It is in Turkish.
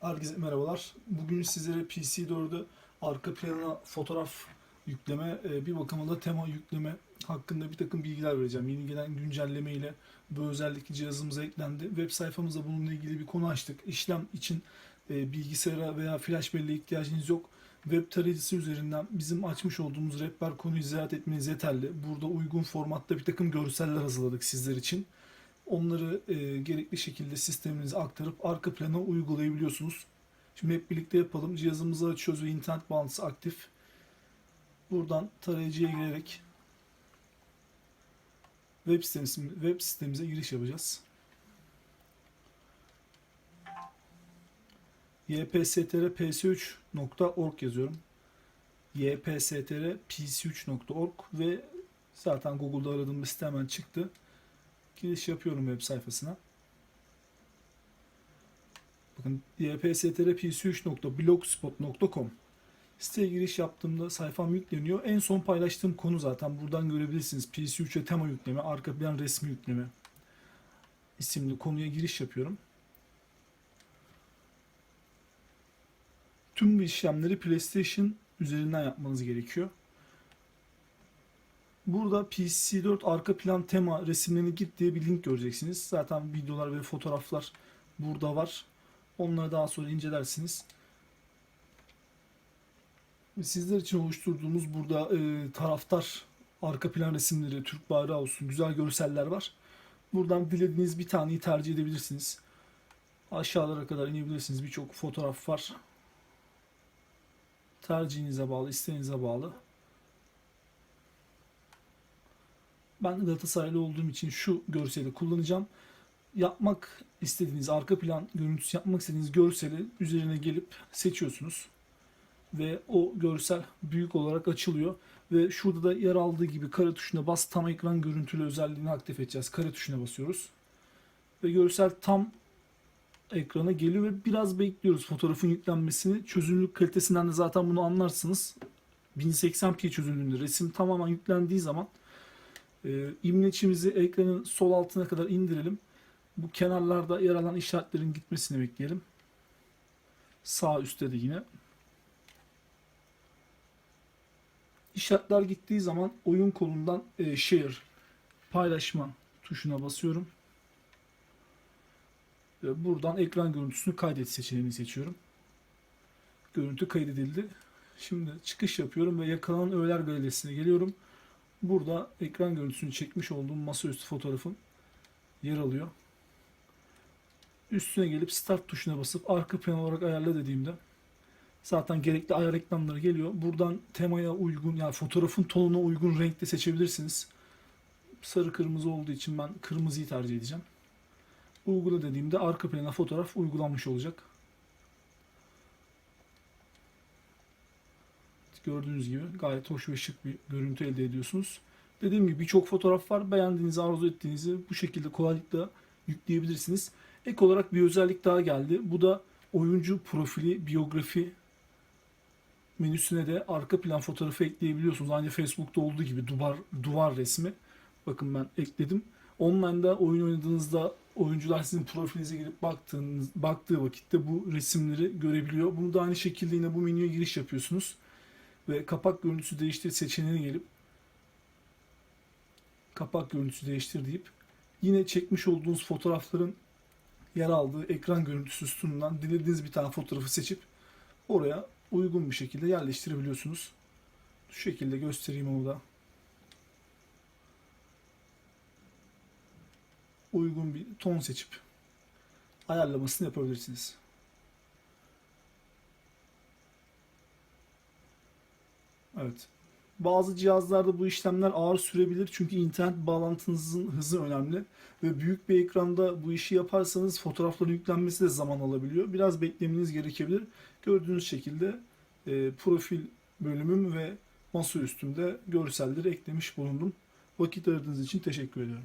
Herkese merhabalar. Bugün sizlere PC4'de arka plana fotoğraf yükleme, e, bir bakıma da tema yükleme hakkında bir takım bilgiler vereceğim. Yeni gelen güncelleme ile bu özellik cihazımıza eklendi. Web sayfamızda bununla ilgili bir konu açtık. İşlem için e, bilgisayara veya flash belleğe ihtiyacınız yok. Web tarayıcısı üzerinden bizim açmış olduğumuz rehber konuyu ziyaret etmeniz yeterli. Burada uygun formatta bir takım görseller hazırladık sizler için. Onları e, gerekli şekilde sisteminize aktarıp arka plana uygulayabiliyorsunuz. Şimdi hep birlikte yapalım. Cihazımızı açıyoruz ve internet bağlantısı aktif. Buradan tarayıcıya girerek web sitemize, web sitemize giriş yapacağız. ypstrps3.org yazıyorum. ypstrps3.org ve zaten Google'da aradığım site hemen çıktı. Giriş yapıyorum web sayfasına. Bakın ypstrps3.blogspot.com Siteye giriş yaptığımda sayfam yükleniyor. En son paylaştığım konu zaten buradan görebilirsiniz. PC3'e tema yükleme, arka plan resmi yükleme isimli konuya giriş yapıyorum. Tüm bu işlemleri PlayStation üzerinden yapmanız gerekiyor. Burada PC4 arka plan tema resimlerini git diye bir link göreceksiniz. Zaten videolar ve fotoğraflar burada var. Onları daha sonra incelersiniz. Sizler için oluşturduğumuz burada e, taraftar arka plan resimleri, Türk bayrağı olsun, güzel görseller var. Buradan dilediğiniz bir taneyi tercih edebilirsiniz. Aşağılara kadar inebilirsiniz. Birçok fotoğraf var. Tercihinize bağlı, isteğinize bağlı. Ben Galatasaraylı olduğum için şu görseli kullanacağım. Yapmak istediğiniz arka plan görüntüsü yapmak istediğiniz görseli üzerine gelip seçiyorsunuz. Ve o görsel büyük olarak açılıyor. Ve şurada da yer aldığı gibi kare tuşuna bas tam ekran görüntülü özelliğini aktif edeceğiz. Kare tuşuna basıyoruz. Ve görsel tam ekrana geliyor ve biraz bekliyoruz fotoğrafın yüklenmesini. Çözünürlük kalitesinden de zaten bunu anlarsınız. 1080p çözünürlüğünde resim tamamen yüklendiği zaman e, imleçimizi ekranın sol altına kadar indirelim. Bu kenarlarda yer alan işaretlerin gitmesini bekleyelim. Sağ üstte de yine. İşaretler gittiği zaman oyun kolundan e, share paylaşma tuşuna basıyorum. Ve buradan ekran görüntüsünü kaydet seçeneğini seçiyorum. Görüntü kaydedildi. Şimdi çıkış yapıyorum ve yakalanan öğeler galerisine geliyorum. Burada ekran görüntüsünü çekmiş olduğum masaüstü fotoğrafın yer alıyor. Üstüne gelip start tuşuna basıp arka plan olarak ayarla dediğimde zaten gerekli ayar ekranları geliyor. Buradan temaya uygun yani fotoğrafın tonuna uygun renkte seçebilirsiniz. Sarı kırmızı olduğu için ben kırmızıyı tercih edeceğim. Uygula dediğimde arka plana fotoğraf uygulanmış olacak. Gördüğünüz gibi gayet hoş ve şık bir görüntü elde ediyorsunuz. Dediğim gibi birçok fotoğraf var. Beğendiğinizi, arzu ettiğinizi bu şekilde kolaylıkla yükleyebilirsiniz. Ek olarak bir özellik daha geldi. Bu da oyuncu profili, biyografi menüsüne de arka plan fotoğrafı ekleyebiliyorsunuz. Aynı Facebook'ta olduğu gibi duvar duvar resmi. Bakın ben ekledim. Online'da oyun oynadığınızda oyuncular sizin profilinize girip baktığınız, baktığı vakitte bu resimleri görebiliyor. Bunu da aynı şekilde yine bu menüye giriş yapıyorsunuz ve kapak görüntüsü değiştir seçeneğine gelip kapak görüntüsü değiştir deyip yine çekmiş olduğunuz fotoğrafların yer aldığı ekran görüntüsü sütunundan dilediğiniz bir tane fotoğrafı seçip oraya uygun bir şekilde yerleştirebiliyorsunuz. Şu şekilde göstereyim onu da. Uygun bir ton seçip ayarlamasını yapabilirsiniz. Evet. Bazı cihazlarda bu işlemler ağır sürebilir çünkü internet bağlantınızın hızı önemli ve büyük bir ekranda bu işi yaparsanız fotoğrafların yüklenmesi de zaman alabiliyor. Biraz beklemeniz gerekebilir. Gördüğünüz şekilde e, profil bölümüm ve masa üstümde görselleri eklemiş bulundum. Vakit ayırdığınız için teşekkür ediyorum.